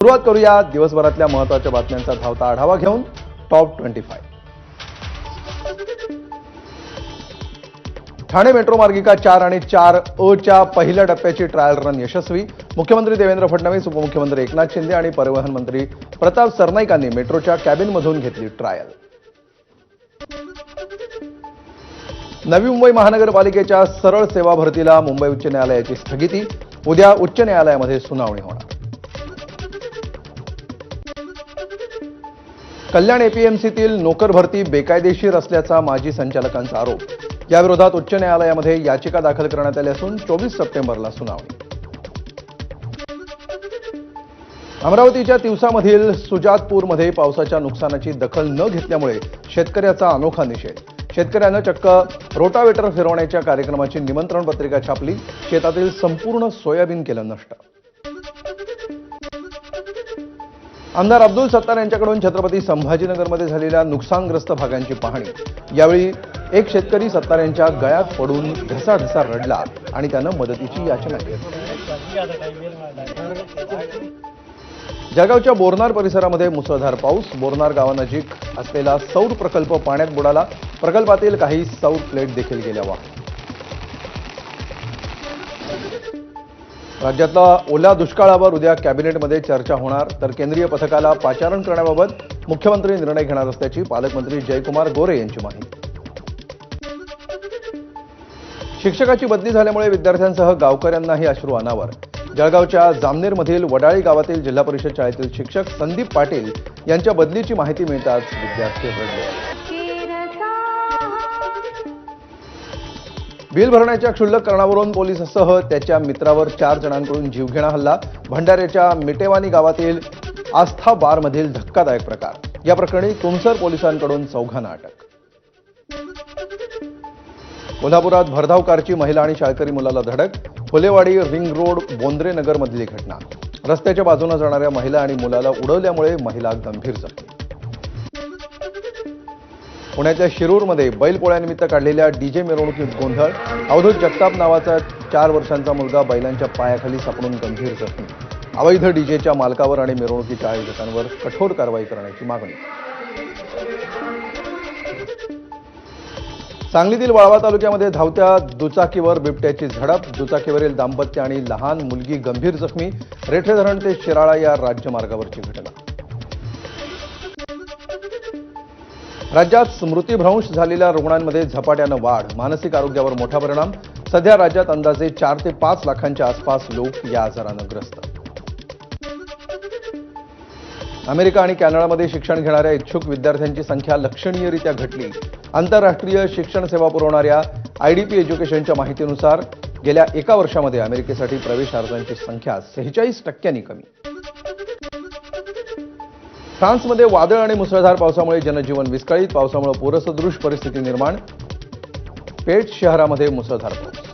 सुरुवात करूया दिवसभरातल्या महत्त्वाच्या बातम्यांचा धावता आढावा घेऊन top twenty five. Thane metro मार्गिका चार आणि चार अ च्या पहिल्या टप्प्याची ट्रायल रन यशस्वी. मुख्यमंत्री देवेंद्र फडणवीस उपमुख्यमंत्री एकनाथ शिंदे आणि परिवहन मंत्री प्रताप सरनाईकांनी मेट्रोच्या कॅबिनमधून घेतली ट्रायल नवी मुंबई महानगरपालिकेच्या सरळ सेवा भरतीला मुंबई उच्च न्यायालयाची स्थगिती. उद्या उच्च न्यायालयामध्ये सुनावणी होणार. कल्याण एपीएमसीतील नोकर भरती बेकायदेशीर असल्याचा माजी संचालकांचा आरोप. याविरोधात उच्च न्यायालयामध्ये याचिका दाखल करण्यात आली असून चोवीस सप्टेंबरला सुनावणी. अमरावतीच्या तिवसामधील सुजातपूरमध्ये पावसाच्या नुकसानाची दखल न घेतल्यामुळे शेतकऱ्याचा अनोखा निषेध. शेतकऱ्यानं चक्क रोटावेटर फिरवण्याच्या कार्यक्रमाची निमंत्रण पत्रिका छापली. शेतातील संपूर्ण सोयाबीन केलं नष्ट. आमदार अब्दुल सत्तार यांच्याकडून छत्रपती संभाजीनगरमध्ये झालेल्या नुकसानग्रस्त भागांची पाहणी. यावेळी एक शेतकरी सत्तार यांच्या गळ्यात पडून ढसाढसा रडला आणि त्यानं मदतीची याचना केली. जळगावच्या बोरनार परिसरामध्ये मुसळधार पाऊस. बोरनार गावानजीक असलेला सौर प्रकल्प पाण्यात बुडाला. प्रकल्पातील काही सौर प्लेट देखील गेल्या वाहून. राज्यातला ओल्या दुष्काळावर उद्या कॅबिनेटमध्ये चर्चा होणार तर केंद्रीय पथकाला पाचारण करण्याबाबत मुख्यमंत्री निर्णय घेणार असल्याची पालकमंत्री जयकुमार गोरे यांची माहिती. शिक्षकाची बदली झाल्यामुळे विद्यार्थ्यांसह गावकऱ्यांनाही अश्रू अनावर. जळगावच्या जामनेरमधील वडाळी गावातील जिल्हा परिषद शाळेतील शिक्षक संदीप पाटील यांच्या बदलीची माहिती मिळताच विद्यार्थी रडले. बिल भरण्याच्या क्षुल्लक कारणावरून पोलिसासह त्याच्या मित्रावर चार जणांकडून जीवघेणा हल्ला भंडाऱ्याच्या मिटेवानी गावातील आस्था बारमधील धक्कादायक प्रकार. या प्रकरणी तुमसर पोलिसांकडून चौघांना अटक. कोल्हापुरात भरधाव कारची महिला आणि शाळकरी मुलाला धडक फुलेवाडी रिंग रोड बोंद्रे नगरमधली घटना. रस्त्याच्या बाजूनं जाणाऱ्या महिला आणि मुलाला उडवल्यामुळे महिला गंभीर जखमी. पुण्याच्या शिरूरमध्ये बैलपोळ्यानिमित्त काढलेल्या डीजे मिरवणुकीत गोंधळ अवधूत जगताप नावाचा चार वर्षांचा मुलगा बैलांच्या पायाखाली सापडून गंभीर जखमी. अवैध डीजेच्या मालकावर आणि मिरवणुकीच्या आयोजकांवर कठोर कारवाई करण्याची मागणी. सांगलीतील वाळवा तालुक्यामध्ये धावत्या दुचाकीवर बिबट्याची झडप दुचाकीवरील दाम्पत्य आणि लहान मुलगी गंभीर जखमी रेठे धरण ते शिराळा या राज्यमार्गावरची घटना. राज्यात स्मृतीभ्रंश झालेल्या रुग्णांमध्ये झपाट्यानं वाढ मानसिक आरोग्यावर मोठा परिणाम. सध्या राज्यात अंदाजे चार ते पाच लाखांच्या आसपास लोक या आजारानं ग्रस्त. अमेरिका आणि कॅनडामध्ये शिक्षण घेणाऱ्या इच्छुक विद्यार्थ्यांची संख्या लक्षणीयरित्या घटली. आंतरराष्ट्रीय शिक्षण सेवा पुरवणाऱ्या आयडीपी एज्युकेशनच्या माहितीनुसार गेल्या एका वर्षामध्ये अमेरिकेसाठी प्रवेश अर्जांची संख्या सेहेचाळीस टक्क्यांनी कमी. फ्रान्समध्ये वादळ आणि मुसळधार पावसामुळे जनजीवन विस्कळीत. पावसामुळे पूरसदृश परिस्थिती निर्माण. पेट शहरामध्ये मुसळधार पाऊस.